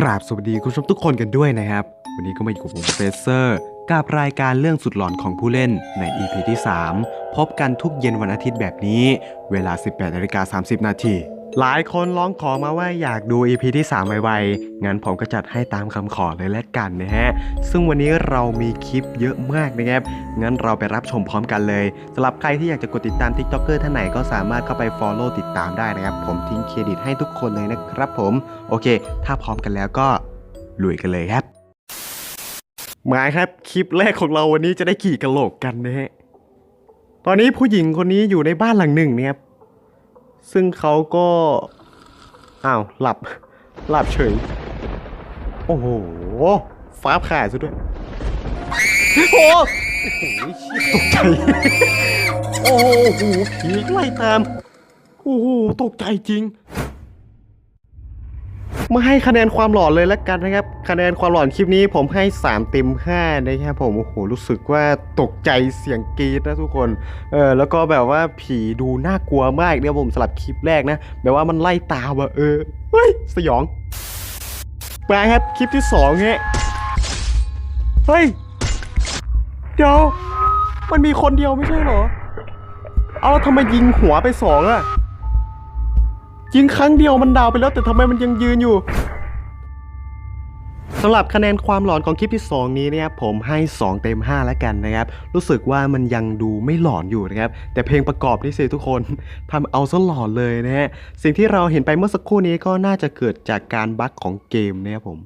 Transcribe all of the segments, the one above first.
กราบสวัสดีคุณผู้ชมทุกคนกันด้วยนะครับ วันนี้ก็มาอยู่กับผมเฟเซอร์กับรายการเรื่องสุดหลอนของผู้เล่นใน EP ที่ 3 พบกันทุกเย็นวันอาทิตย์แบบนี้ เวลา 18นาฬิกา30 นาที หลายคนร้องขอมาว่าอยากดู EP ที่ 3 ไวๆ งั้นผมก็จัดให้ตามคำขอเลยแล้วกันนะฮะ ซึ่งวันนี้เรามีคลิปเยอะมากนะครับ งั้นเราไปรับชมพร้อมกันเลยสำหรับใครที่อยากจะกดติดตาม TikToker ท่านไหนก็สามารถเข้าไป Follow ติดตามได้นะครับ ผมทิ้งเครดิตให้ทุกคนเลยนะครับผม โอเค ถ้าพร้อมกันแล้วก็ลุยกันเลยครับมาครับ คลิปแรกของเราวันนี้จะได้ขี่กระโหลกกันนะฮะ ตอนนี้ผู้หญิงคนนี้อยู่ในบ้านหลังหนึ่งเนี่ยครับ ซึ่งเขาก็ อ้าว หลับ หลับเฉย โอ้โห ฟ้าผ่าซะด้วย โอ้โหโอ้โหเชี่ยตกใจ โอ้โหผีไล่ตาม โอ้โห ตกใจจริง มาให้คะแนนความหลอนเลยแล้วกันนะครับ คะแนนความหลอนคลิปนี้ผมให้ 3 เต็ม 5 นะครับผม โอ้โห รู้สึกว่าตกใจเสียงกรี๊ดนะทุกคน เออ แล้วก็แบบว่าผีดูน่ากลัวมากเนี่ยผมสลับคลิปแรกนะ แบบว่ามันไล่ตามอะเออ เฮ้ย สยองมาครับ คลิปที่สองฮะเฮ้ย เดี๋ยว มันมีคนเดียวไม่ใช่เหรอ เอาแล้วทำไมยิงหัวไปสองอะ ยิงครั้งเดียวมันดาวไปแล้วแต่ทำไมมันยังยืนอยู่สำหรับคะแนนความหลอนของคลิปที่ 2 นี้เนี่ยผมให้ 2 เต็ม 5 แล้วกันนะครับ รู้สึกว่ามันยังดูไม่หลอนอยู่นะครับ แต่เพลงประกอบนี่สิทุกคนทำเอาซะหลอนเลยนะฮะสิ่งที่เราเห็นไปเมื่อสักครู่นี้ก็น่าจะเกิดจากการบั๊กของเกมนะครับผม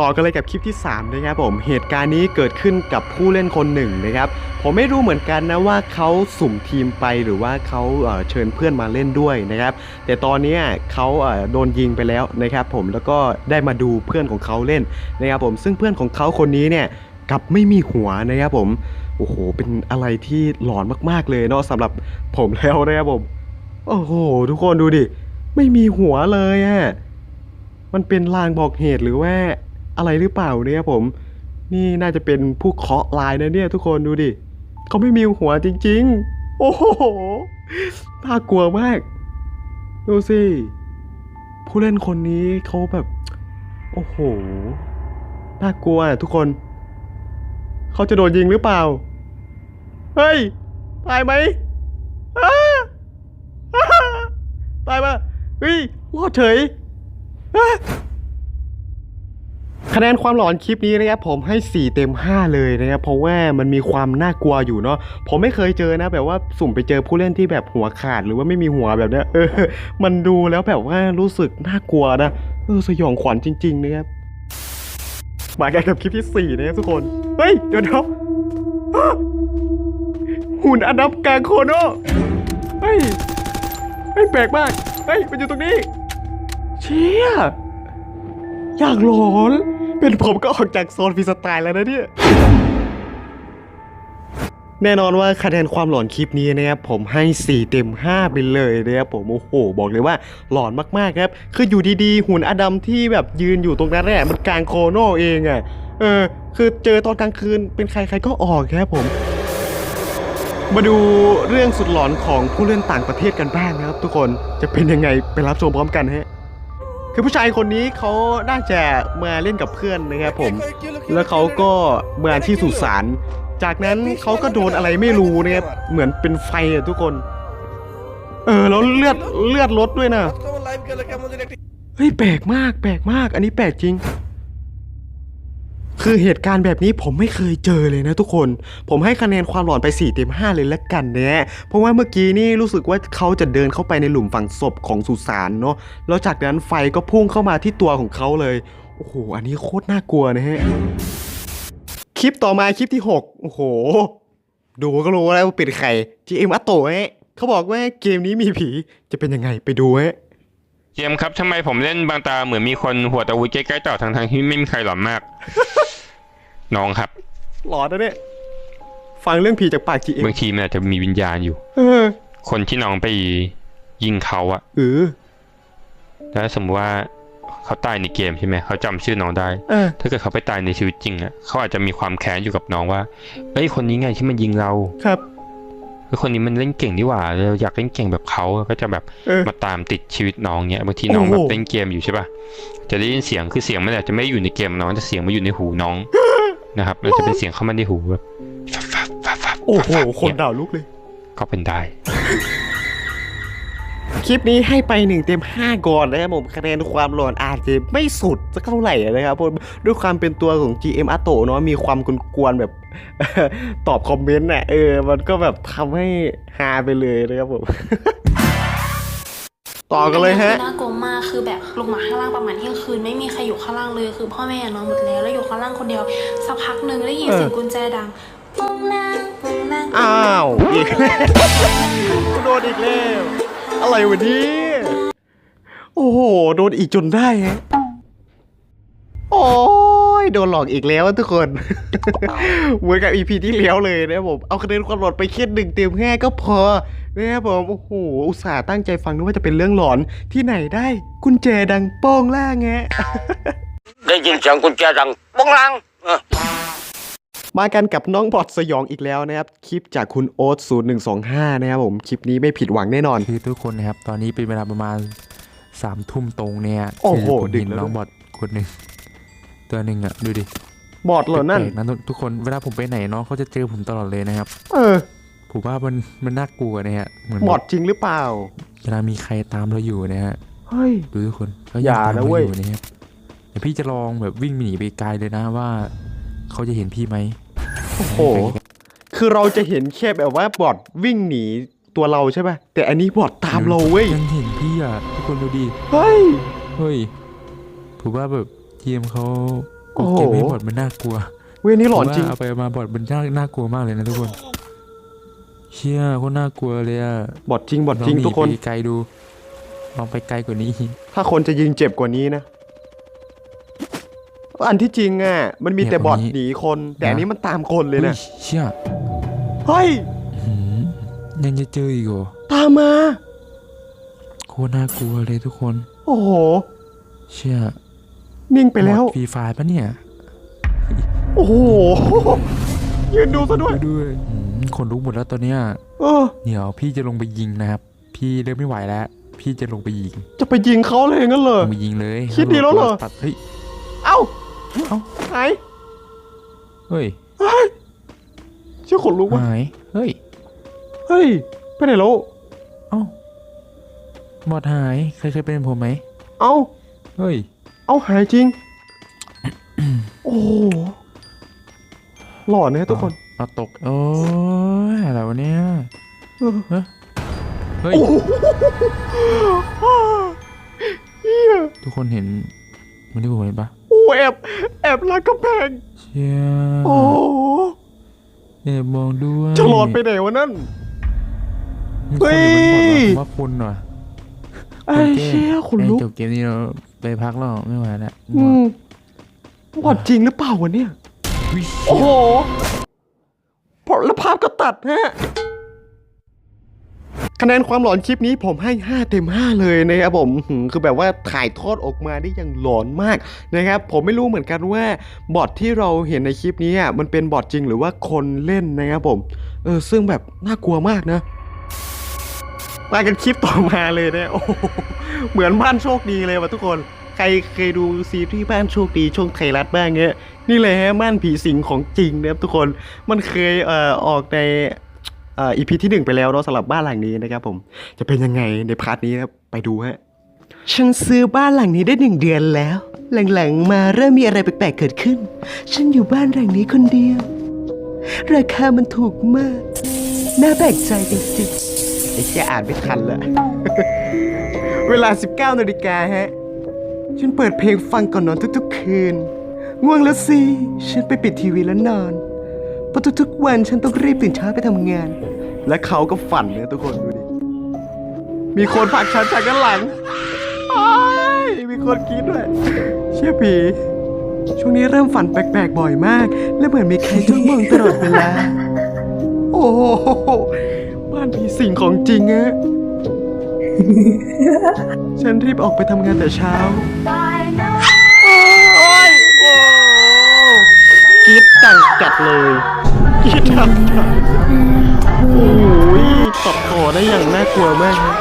ต่อกันเลยกับคลิปที่ 3 นะครับผมเหตุการณ์นี้เกิดขึ้นกับผู้เล่นคนหนึ่งนะครับ ผมไม่รู้เหมือนกันนะว่าเขาสุ่มทีมไปหรือว่าเขาเชิญเพื่อนมาเล่นด้วยนะครับ แต่ตอนนี้เขาโดนยิงไปแล้วนะครับ ผมแล้วก็ได้มาดูเพื่อนของเขาเล่นนะครับผมซึ่งเพื่อนของเขาคนนี้เนี่ยกับไม่มีหัวนะครับผมโอ้โห เป็นอะไรที่หลอนมากๆเลยเนาะสำหรับผมแล้วนะครับผม โอ้โห ทุกคนดูดิ ไม่มีหัวเลยอะมันเป็นลางบอกเหตุหรือว่าอะไรหรือเปล่าเนี่ยผม นี่น่าจะเป็นผู้เคาะลายนะเนี่ยทุกคนดูดิ เขาไม่มีหัวจริง ๆ โอ้โหน่ากลัวมาก ดูสิ ผู้เล่นคนนี้เขาแบบ โอ้โห น่ากลัวทุกคน เขาจะโดนยิงหรือเปล่า เฮ้ย ตายไหมตายปะเฮ้ย รอดเฉย คะแนนความหลอนคลิปนี้นะครับผมให้ 4 เต็ม 5 เลยนะครับเพราะว่ามันมีความน่ากลัวอยู่เนาะผมไม่เคยเจอนะแบบว่าสุ่มไปเจอผู้เล่นที่แบบหัวขาดหรือว่าไม่มีหัวแบบเนี้ยเออ มันดูแล้วแบบว่ารู้สึกน่ากลัวนะเออสยองขวัญจริงๆนะครับมากันกับคลิปที่ 4 นะครับทุกคนเฮ้ยเดี๋ยวเดี๋ยวหุ่นอดับกลางโคโนเฮ้ยเฮ้ยแปลกมากเฮ้ยมันอยู่ตรงนี้ เชี่ยอยากหลอน เป็นผมก็ออกจากโซนฟรีสไตล์แล้วนะเนี่ย แน่นอนว่าคะแนนความหลอนคลิปนี้นะครับผมให้ 4 เต็ม 5 ไปเลยนะครับผมโอ้โห บอกเลยว่าหลอนมากๆครับ คืออยู่ดีๆ หุ่นอดัมที่แบบยืนอยู่ตรงนั้นแหละมันกลางโคโนเองอะ่ะเออ คือเจอตอนกลางคืนเป็นใครใครก็ออกครับผมมาดูเรื่องสุดหลอนของผู้เล่นต่างประเทศกันบ้างนะครับ ทุกคนจะเป็นยังไงไปรับชมพร้อมกันฮะ คือผู้ชายคนนี้เขาน่าจะมาเล่นกับเพื่อนนะครับผม แล้วเขาก็มาที่สุสาน จากนั้นเขาก็โดนอะไรไม่รู้นะครับ เหมือนเป็นไฟอะทุกคน เออแล้วเลือดเลือดลดด้วยนะ เฮ้ยแปลกมากแปลกมาก อันนี้แปลกจริง คือเหตุการณ์แบบนี้ผมไม่เคยเจอเลยนะทุกคน ผมให้คะแนนความหลอนไป4เต็ม5เลยละกันเนะเพราะว่าเมื่อกี้นี่รู้สึกว่าเขาจะเดินเข้าไปในหลุมฝังศพของสุสานเนาะ แล้วจากนั้นไฟก็พุ่งเข้ามาที่ตัวของเขาเลย โอ้โห อันนี้โคตรน่ากลัวนะฮะ คลิปต่อมาคลิปที่ 6 โอ้โห ดูก็รู้แล้วว่าเป็นใคร GM อัตโตะเขาบอกว่าเกมนี้มีผีจะเป็นยังไงไปดูฮะเจมส์ครับทำไมผมเล่นบางตาเหมือนมีคนหัวตะวุ้ยใกล้ๆต่อทั้งๆที่ไม่มีใครหลอนมาก น้องครับหลอนนะเนี่ยฟังเรื่องผีจากปาก GM บางทีมันอาจจะมีวิญญาณอยู่เออคนที่น้องไปยิงเขาอะเออแล้วสมมติว่าเขาตายในเกมใช่ไหมเขาจำชื่อน้องได้เออถ้าเกิดเขาไปตายในชีวิตจริงอะเขาอาจจะมีความแค้นอยู่กับน้องว่าเอ้ยคนนี้ไงที่มันยิงเราครับเฮ้ยคนนี้มันเล่นเก่งดีหว่าเราอยากเล่นเก่งแบบเขาก็จะแบบเออมาตามติดชีวิตน้องเนี้ยบางทีน้องโอ้แบโหบเล่นเกมอยู่ใช่ป่ะจะได้ยินเสียงคือเสียงมันอาจจะไม่ได้อยู่ในเกมน้องแต่เสียงมันอยู่ในหูน้อง นะครับมันจะเป็นเสียงเข้ามาในหูแบบฟับฟับฟับฟับโอ้โหฟับคนเยด่าลุกเลย ก็เป็นได้ คลิปนี้ให้ไป1เต็ม5ก่อนนะครับผมคะแนนความหลอนอาจจะไม่สุดสักเท่าไหร่นะครับเพราะด้วยความเป็นตัวของ GM อาโตะเนาะมีความกวนๆแบบตอบคอมเมนต์น่ะเออ มันก็แบบทำให้ฮาไปเลยนะครับผม ต่อกันเลยฮะคือน่ากลัวมากคือแบบลงมาข้างล่างประมาณเที่ยงคืนไม่มีใครอยู่ข้างล่างเลยคือพ่อแม่นอนหมดแล้วแล้วอยู่ข้างล่างคนเดียวสักพักหนึ่งได้ยินเออเสียงกุญแจดังปงล่างปงล่างอ้าวอีกแล้วโดนอีกแล้วอะไรวะเนี่ยโอ้โหโดนอีกจนได้ฮะโอ้ยโดนหลอกอีกแล้วทุกคนเหมือนกับอีพีที่แล้วเลยนะครับผมเอาคะแนนความหลอนไปแค่หนึ่งเต็มแค่ก็พอ นะครับผมโอ้โหอุตส่าห์ตั้งใจฟังนึกว่าจะเป็นเรื่องหลอนที่ไหนได้กุญแจดังโป้งล่างแงะได้ยินเสียงกุญแจดังปองลังเออมากันกับน้องบอดสยองอีกแล้วนะครับ คลิปจากคุณโอ๊ต0125นะครับผมคลิปนี้ไม่ผิดหวังแน่นอน คือทุกคนนะครับ ตอนนี้เป็นเวลาประมาณสามทุ่มตรงเนี่ยโอ้โหคือผมดึกเห็นแล้วน้องบอดคนหนึ่งตัวหนึ่งอะดูดิบอดเหรอนั่นแปลกๆนะทุกทุกคนเวลาผมไปไหนน้องเขาจะเจอผมตลอดเลยนะครับ เออ ผมว่ามันมันน่ากลัวนะฮะเหมือนบอดจริงหรือเปล่าเวลามีใครตามเราอยู่นะฮะเฮ้ยดูทุกคนเขาอย่าตามนะเราเว้ยอยู่นะครับเดี๋ยวพี่จะลองแบบวิ่งหนีไปไกลเลยนะว่า เขาจะเห็นพี่ไหมโอ้โหคือเราจะเห็นแค่แบบว่าบอดวิ่งหนีตัวเราใช่ป่ะแต่อันนี้บอดตามเราเว้ยยังเห็นพี่อะทุกคนดูดิเฮ้ยเฮ้ยผมว่าแบบทีมเขาโอ้โหเก็บให้บอดมันน่ากลัวเว้ยนี่หลอนจริงผมว่าเอาไปเอามาบอดมันน่าน่ากลัวมากเลยนะทุกคน เชี่ยโคตรน่ากลัวเลยอะบอดจริงบอดจริงลหทุกคนไปไกลดูลองไปไกลกว่านี้ ถ้าคนจะยิงเจ็บกว่านี้นะ อันที่จริงอะมันมีเนี่ยแต่บอดคนนี้หนีคน แต่อันนี้มันตามคนเลยนะฮ้เชี่ยเฮ้ยหืมยังจะเจออีกเหรอตามมา โคตรน่ากลัวเลยทุกคน โอ้โห เชี่ยนิ่งไปแล้ว ฟรีไฟล์ปะเนี่ยโอ้โหยืนดูซะด้วยดูด้วยหืม ขนลุกหมดแล้วตอนเนี้ยเออ เดี๋ยวพี่จะลงไปยิงนะครับ พี่เริ่มไม่ไหวแล้ว พี่จะลงไปยิงจะไปยิงเขาเลยงั้นเหรลอ งไปยิงเลยคิดดีแล้วเหรอ ตัดเฮ้ย เอ้าเอ้า หายเฮ้ยเชื่อขนลุกว่ะหายเฮ้ย เฮ้ย ไปไหนแล้ว เอ้าบอดหายเคยเคยเป็นผมไหมเอ้า เฮ้ย เอ้าหายจริง โอ้โหหล่อนะทุกคน เอาตก โอ้ยอะไรวะเนี่ยเออเฮ้ยเฮ้ยโอ้โหเฮียทุกคนเห็นมันที่ผมเห็นปะโอ้แอบแอบลักกำแพงเชี่ยโอ้โหเอ็มองด้วยจะหลอดไปไหนวะนั่นนี่เฮ้คนหรือเป็นบอดวะยผมว่าคนว่ะไอ้เชี่ยขนลุกเอ้ยจบเกมนี้เราไปพักแล้วไม่ไหวแล้วอืมบอดจริงหรือเปล่าวะเนี่ยวิโอ้โหพอแล้วภาพก็ตัดฮะ คะแนนความหลอนคลิปนี้ผมให้ 5 เต็ม 5 เลยนะครับผมหืมคือแบบว่าถ่ายทอดออกมาได้อย่างหลอนมากนะครับ ผมไม่รู้เหมือนกันว่าบอทที่เราเห็นในคลิปนี้อะมันเป็นบอทจริงหรือว่าคนเล่นนะครับผม เออซึ่งแบบน่ากลัวมากนะ มากันคลิปต่อมาเลยเนะโอ้โหเหมือนบ้านโชคดีเลยว่ะทุกคน ใครเคยดูซีรีส์บ้านโชคดีช่วงไทยรัฐบ้างเงี้ย นี่เลยฮะม่านผีสิงของจริงนะครับทุกคนมันเคยเอ่อออกในเอ่ออีพีที่หนึ่งไปแล้วเนาะสำหรับบ้านหลังนี้นะครับผมจะเป็นยังไงในพาร์ทนี้นะครับไปดูฮะฉันซื้อบ้านหลังนี้ได้หนึ่งเดือนแล้ว หลังๆมาเริ่มมีอะไรแปลกๆเกิดขึ้น ฉันอยู่บ้านหลังนี้คนเดียว ราคามันถูกมาก น่าแปลกใจจริงๆไอ้แค่อ่านไม่ทันละเวลา 19นาฬิกาฮะ ฉันเปิดเพลงฟังก่อนนอนทุกๆคืน ง่วงแล้วสิ ฉันไปปิดทีวีแล้วนอนเพราะทุกๆวันฉันต้องรีบตื่นเช้าไปทำงาน และเขาก็ฝันเนี่ยทุกคนดูดิ มีคนผลักฉันจากด้านหลังอ้ายมีคนคิดด้วย เชี่ยผี ช่วงนี้เริ่มฝันแปลกๆบ่อยมาก และเหมือนมีใครจ้องมองตลอดเวลา โอ้โหบ้านผีสิงของจริงอะฉันรีบออกไปทำงานแต่เช้า กรีดจังจัดเลยกรีดจังจัดโอ้ยตอบต่อได้อย่างน่ากลัวมากครับ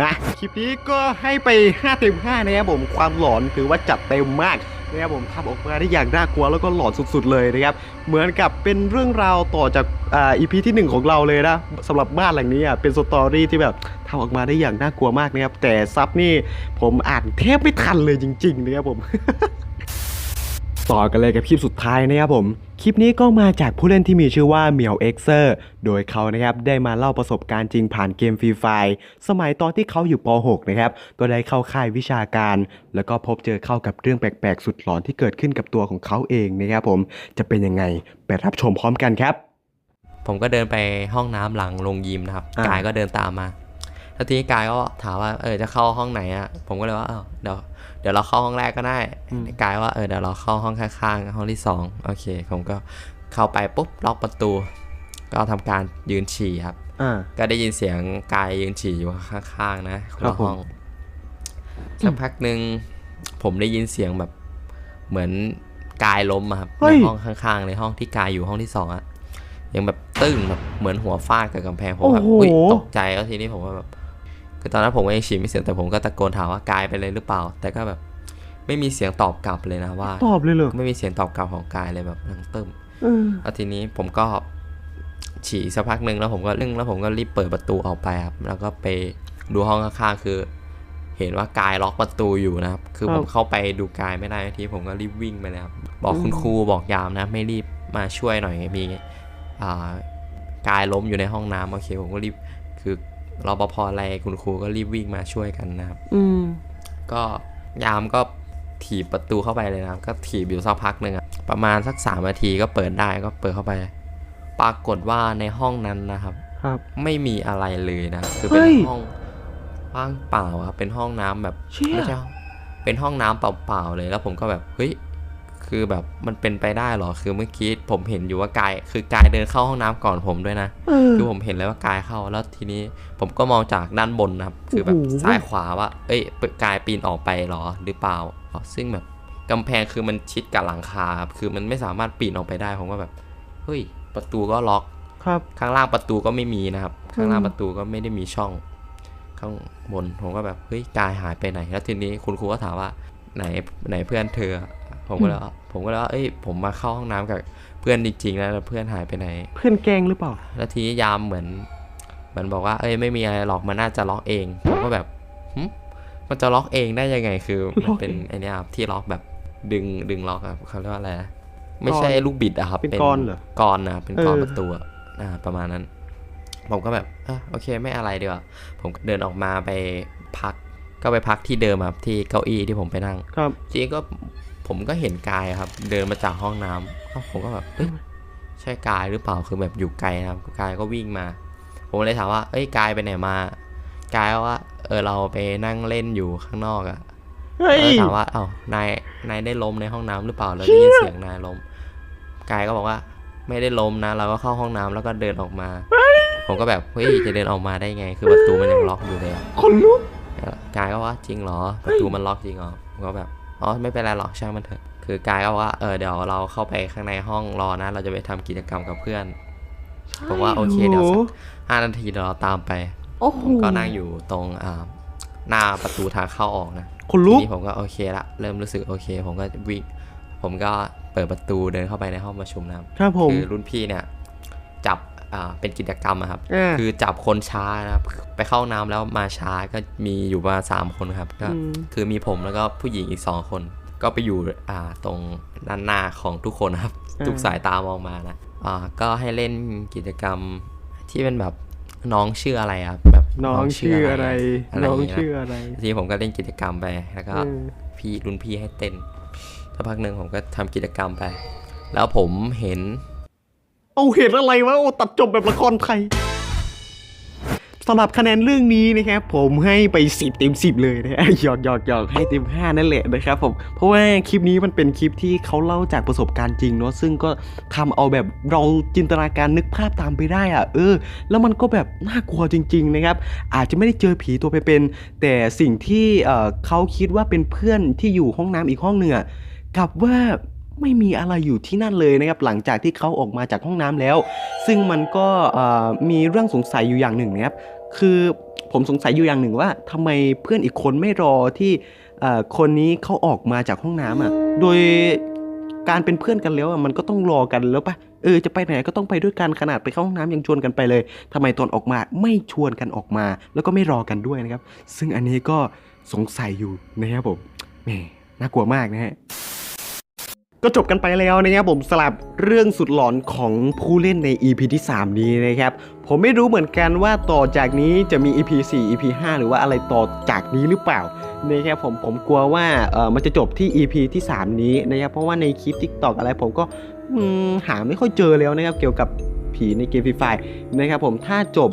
อะคลิปนี้ก็ให้ไป5เต็ม5นะครับผมความหลอนถือว่าจัดเต็มมาก นะครับผมทำออกมาได้อย่างน่ากลัวแล้วก็หลอนสุดๆเลยนะครับเหมือนกับเป็นเรื่องราวต่อจากอ่าอีพีที่ 1 ของเราเลยนะสำหรับบ้านหลังนี้อะเป็นสตอรี่ที่แบบทำออกมาได้อย่างน่ากลัวมากนะครับแต่ซับนี่ผมอ่านแทบไม่ทันเลยจริงๆนะครับผม ต่อกันเลยกับคลิปสุดท้ายนะครับผม คลิปนี้ก็มาจากผู้เล่นที่มีชื่อว่าเหมียวเอ็กเซอร์ โดยเขานะครับได้มาเล่าประสบการณ์จริงผ่านเกมฟรีไฟสมัยตอนที่เขาอยู่ป .6 นะครับ ก็ได้เข้าค่ายวิชาการ แล้วก็พบเจอเข้ากับเรื่องแปลกๆ สุดหลอนที่เกิดขึ้นกับตัวของเขาเองนะครับผม จะเป็นยังไงไปรับชมพร้อมกันครับ ผมก็เดินไปห้องน้ำหลังโรงยิมนะครับอ่ากกายก็เดินตามมา แล้วทีนี้กายก็ถามว่าเออจะเข้าห้องไหนอะผมก็เลยว่าเออเดี๋ยวเดี๋ยวเราเข้าห้องแรกก็ได้อืมกายว่าเออเดี๋ยวเราเข้าห้องข้างๆห้องที่สองโอเค ผมก็เข้าไปปุ๊บล็อกประตู ก็ทำการยืนฉี่ครับอ่าก็ได้ยินเสียงกายยืนฉี่อยู่ข้างๆนะคนครัละบผมห้องสักพักหนึ่งผมได้ยินเสียงแบบเหมือนกายล้มอะครับเฮ้ในยห้องข้างๆในห้องที่กายอยู่ห้องที่สองอะยังแบบตึ้งแบบเหมือนหัวฟาดกับกำแพงผมแบบโอ้โหอุ๊ยตกใจแล้วทีนี้ผมก็แบบ คือตอนนั้นผมก็ยังฉี่ไม่เสียงแต่ผมก็ตะโกนถามว่ากายไปเลยหรือเปล่า แต่ก็แบบไม่มีเสียงตอบกลับเลยนะว่า ตอบเลยเหรอ ไม่มีเสียงตอบกลับของกายเลยแบบนังตึ้มเออแล้วทีนี้ผมก็ฉี่สักพักหนึ่งแล้วผมก็ลึ่งแล้วผมก็รีบเปิดประตูออกไปครับ แล้วก็ไปดูห้องข้างๆคือ เห็นว่ากายล็อกประตูอยู่นะครับ คือครับผมเข้าไปดูกายไม่ได้ทีผมก็รีบวิ่งไปเลยครับ บอกคุณครูบอกยามนะไม่รีบมาช่วยหน่อยมีอ่ากายล้มอยู่ในห้องน้ำโอเคผมก็รีบคือ รปภอะไรคุณครูก็รีบวิ่งมาช่วยกันนะครับ อืมก็ยามก็ถีบประตูเข้าไปเลยนะครับ ก็ถีบอยู่สักพักหนึ่งอะประมาณสักสามนาทีก็เปิดได้ก็เปิดเข้าไป ปรากฏว่าในห้องนั้นนะครับ ครับ ไม่มีอะไรเลยนะคือเฮ้เป็นยห้องว่างเปล่าครับเป็นห้องน้ำแบบเชี่ย ไม่ใช่ห้องเป็นห้องน้ำเปล่าๆเลยแล้วผมก็แบบเฮ้ย คือแบบมันเป็นไปได้เหรอคือเมื่อกี้ผมเห็นอยู่ว่ากาย คือกายเดินเข้าห้องน้ำก่อนผมด้วยนะเออคือผมเห็นเลยว่ากายเข้าแล้วทีนี้ผมก็มองจากด้านบนนะครับ คือแบบโอ้โหซ้ายขวาว่า เอ้ยกายปีนออกไปเหรอหรือเปล่าอ๋อซึ่งแบบกำแพงคือมันชิดกับหลังคาครับคือมันไม่สามารถปีนออกไปได้ผมก็แบบเฮ้ยประตูก็ล็อกครับ ข้างล่างประตูก็ไม่มีนะครับ ข้างล่างอืมประตูก็ไม่ได้มีช่อง ข้างบนผมก็แบบเฮ้ยกายหายไปไหน แล้วทีนี้คุณครูก็ถามว่า ไหนไหนเพื่อนเธอ ผมก็เลยว่าผมก็เลยว่าเอ้ย ผมมาเข้าห้องน้ำกับเพื่อนจริงๆแล้วแล้วเพื่อนหายไปไหน เพื่อนแกล้งหรือเปล่า แล้วทีนี้ยามเหมือนเหมือนบอกว่าเอ้ยไม่มีอะไรหรอกมันน่าจะล็อกเองผมก็แบบหึมันจะล็อกเองได้ยังไงคือมันเป็นล็อกเองไอเนี้ยครับที่ล็อกแบบดึงดึงล็อกครับเขาเรียกว่าอะไรนะไม่ใช่กรลูกบิดอะครับ เป็นกรเหรอกรนะครับเป็นกรเออประตูอะอ่าประมาณนั้น ผมก็แบบอะโอเคไม่อะไรดีกว่าผมก็เดินออกมาไปพัก ก็ไปพักที่เดิมครับที่เก้าอี้ที่ผมไปนั่งครับทีนี้ก็ผมก็เห็นกายครับ เดินมาจากห้องน้ำก็ผมก็แบบเอ้ยใช่กายหรือเปล่าคือแบบอยู่ไกลนะครับกายก็วิ่งมา ผมเลยถามว่า เอ้ยกายไปไหนมากายก็ว่า เออเราไปนั่งเล่นอยู่ข้างนอกอะเฮ้ยเออถามว่าเอ้านายนายได้ล้มในห้องน้ำหรือเปล่าเราได้ยินเสียงนายล้มกายก็บอกว่าไม่ได้ล้มนะ เราก็เข้าห้องน้ำแล้วก็เดินออกมา ผมก็แบบเฮ้ยจะเดินออกมาได้ไง คือประตูมันยังล็อกอยู่เลยอะ คนลุก กายก็ว่าจริงเหรอประตูมันล็อกจริงเหรอผมก็แบบอ๋อไม่เป็นไรหรอกช่างมันเถอะคือกายก็บอกว่าเออเดี๋ยวเราเข้าไปข้างในห้องรอนะ เราจะไปทำกิจกรรมกับเพื่อนบอกว่าโอเคเดี๋ยวสักห้านาทีเดี๋ยวเราตามไปโอ้โหก็นั่งอยู่ตรงอ่าหน้าประตูทางเข้าออกนะคนทีลุกนี้ผมก็โอเคละเริ่มรู้สึกโอเค ผมก็วิ่งผมก็เปิดประตูเดินเข้าไปในห้องประชุมนะครับครับผมคือรุ่นพี่เนี่ย จับอ่า เป็นกิจกรรมอะครับอ่าคือจับคนช้านะครับ ไปเข้าห้องน้ำแล้วมาช้าก็มีอยู่ประมาณสามคนครับ ก็อืมคือมีผมแล้วก็ผู้หญิงอีกสองคน ก็ไปอยู่อ่าตรงด้านหน้าของทุกคนนะครับ ทุกสายตามองมานะอ่าก็ให้เล่นกิจกรรมที่เป็นแบบน้องชื่ออะไรครับแบบน้องชื่ออะไรอะไรน้องย่างเงี้ยชื่ออะไรทีนี้ผมก็เล่นกิจกรรมไปแล้วก็เออพี่รุ่นพี่ให้เต้นสักพักหนึ่งผมก็ทำกิจกรรมไป แล้วผมเห็น เอาเห็นอะไรวะโอ้ตัดจบแบบละครไทยสำหรับคะแนนเรื่องนี้นะครับผมให้ไป 10เต็ม10 เลยนะหยอกหยอกหยอกให้เต็ม 5 นั่นแหละนะครับผมเพราะว่าคลิปนี้มันเป็นคลิปที่เขาเล่าจากประสบการณ์จริงเนาะซึ่งก็ทำเอาแบบเราจินตนาการนึกภาพตามไปได้อะเออ แล้วมันก็แบบน่ากลัวจริง ๆ นะครับ อาจจะไม่ได้เจอผีตัวเป็นๆแต่สิ่งที่เเขาคิดว่าเป็นเพื่อนที่อยู่ห้องน้ำอีกห้องหนึ่งอะกลับว่า ไม่มีอะไรอยู่ที่นั่นเลยนะครับหลังจากที่เขาออกมาจากห้องน้ำแล้ว ซึ่งมันก็มีเรื่องสงสัยอยู่อย่างหนึ่งนะครับคือผมสงสัยอยู่อย่างหนึ่งว่าทำไมเพื่อนอีกคนไม่รอที่คนนี้เขาออกมาจากห้องน้ำอะโดยการเป็นเพื่อนกันแล้วมันก็ต้องรอกันแล้วปะเออจะไปไหนก็ต้องไปด้วยกันขนาดไปเข้าห้องน้ำยังชวนกันไปเลยทำไมตอนออกมาไม่ชวนกันออกมา แล้วก็ไม่รอกันด้วยนะครับ ซึ่งอันนี้ก็สงสัยอยู่นะครับผมแหมน่ากลัวมากนะฮะ ก็จบกันไปแล้วนะครับผมสลับเรื่องสุดหลอนของผู้เล่นใน EP ที่ 3 นี้นะครับ ผมไม่รู้เหมือนกันว่าต่อจากนี้จะมี EP 4 EP 5 หรือว่าอะไรต่อจากนี้หรือเปล่านะครับผมผมกลัวว่าเออมันจะจบที่ EP ที่ 3 นี้นะครับเพราะว่าในคลิป TikTok อะไรผมก็หาไม่ค่อยเจอแล้วนะครับเกี่ยวกับผีในเกมฟรีไฟนะครับผมถ้าจบ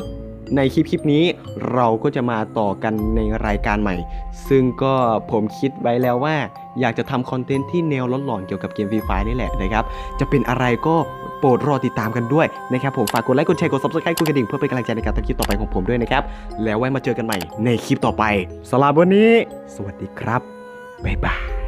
ในคลิปคลิปนี้เราก็จะมาต่อกันในรายการใหม่ ซึ่งก็ผมคิดไว้แล้วว่า อยากจะทำคอนเทนต์ที่แนวหลอนๆเกี่ยวกับเกมฟรีไฟนี่แหละนะครับ จะเป็นอะไรก็โปรดรอติดตามกันด้วยนะครับผมฝากกดไลค์กดแชร์กด subscribe กดกระดิ่งเพื่อเป็นกำลังใจในการทำคลิปต่อไปของผมด้วยนะครับ แล้วไว้มาเจอกันใหม่ในคลิปต่อไปสำหรับวันนี้ สวัสดีครับบ๊ายบาย